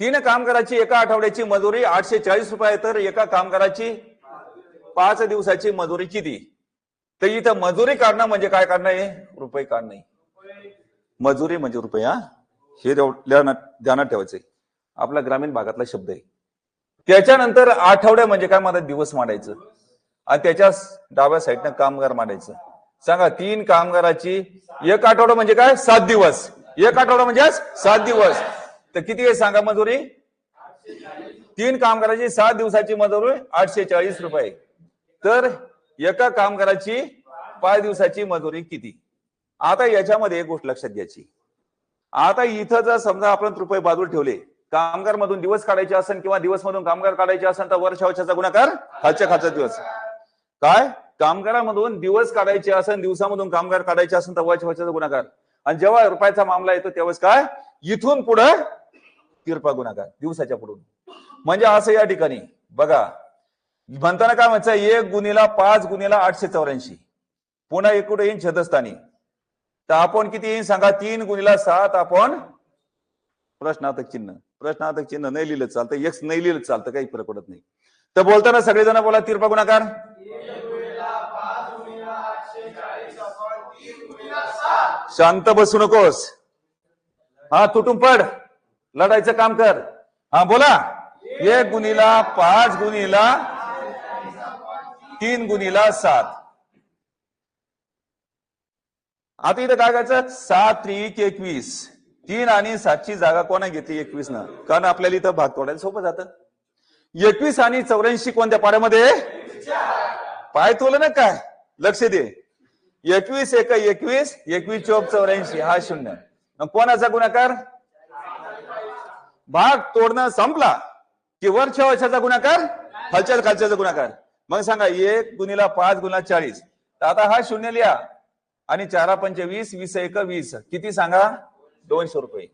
तीन कामगाराची एका आठवड्याची मजुरी आठशे चाळीस रुपये तर एका कामगाराची पाच दिवसाची मजुरी किती? तर इथं मजुरी काढणं म्हणजे काय काढणं आहे रुपये काढणं. मजुरी म्हणजे रुपये हा? हे ध्यानात ध्यानात ठेवायचंय. आपला ग्रामीण भागातला शब्द आहे. त्याच्यानंतर आठवड्या म्हणजे काय? मला दिवस मांडायचं. आणि त्याच्या डाव्या साईडनं कामगार मांडायचं. सांगा तीन कामगाराची एक आठवडा म्हणजे काय? सात दिवस. एक आठवडा म्हणजे सात दिवस. तर किती वेळ सांगा मजुरी? तीन कामगाराची सात दिवसाची मजुरी आठशे चाळीस रुपये. तर एका कामगाराची पाच दिवसाची मजुरी किती? आता याच्यामध्ये एक गोष्ट लक्षात घ्यायची. आता इथं जर समजा आपण रुपये बाजूला ठेवले कामगार मधून दिवस काढायचे असेल किंवा दिवस मधून कामगार काढायचे असेल तर वर्षा वर्षाचा गुणाकार खालच्या खालचा दिवस. काय? कामगारामधून दिवस काढायचे असेल दिवसामधून कामगार काढायचे असेल तर वर्षा वर्षाचा गुणाकार. आणि जेव्हा रुपयाचा मामला येतो तेव्हाच काय? इथून पुढे तीर्पा गुणाकार दिवसाच्या पुढून. म्हणजे असं या ठिकाणी बघा म्हणताना काय म्हणायचं एक गुणीला पाच गुणीला आठशे चौऱ्याऐंशी. पुन्हा एक कुठे येईन छदस्थानी. तर आपण किती येईन सांगा तीन गुणीला सात आपण प्रश्नार्थक चिन्ह. प्रश्नार्थक चिन्ह नाही लिहिलं चालतं एक नाही लिहिलं चालतं काही फरक पडत नाही. तर बोलताना सगळेजण बोला तिरपा गुणाकार शांत बसू नकोस. हा तुटून पड. लढायचं काम कर. हा बोला. एक गुणीला पाच गुणीला तीन गुणीला सात. आता इथं काय करायचं? सात त्रिक एकवीस. तीन आणि सातची जागा कोणा घेतली? एकवीस न कारण आपल्याला इथं भाग तोडायला सोपं जातं. एकवीस आणि चौऱ्याऐंशी कोणत्या पाड्यामध्ये? पाय तोलं ना काय? लक्ष दे. एकवीस एक एकवीस एकवीस चौक चौऱ्याऐंशी. हा शून्य. मग कोणाचा गुणाकार? भाग तोडणं संपला की वरच्या वर्षाचा गुणाकार खालच्या खालच्याचा गुणाकार. मग सांगा एक गुणीला पाच गुणा चाळीस. आता हा शून्य लिहा. आणि चारा पंचवीस वीस एक वीस. किती सांगा? दोनशे रुपये.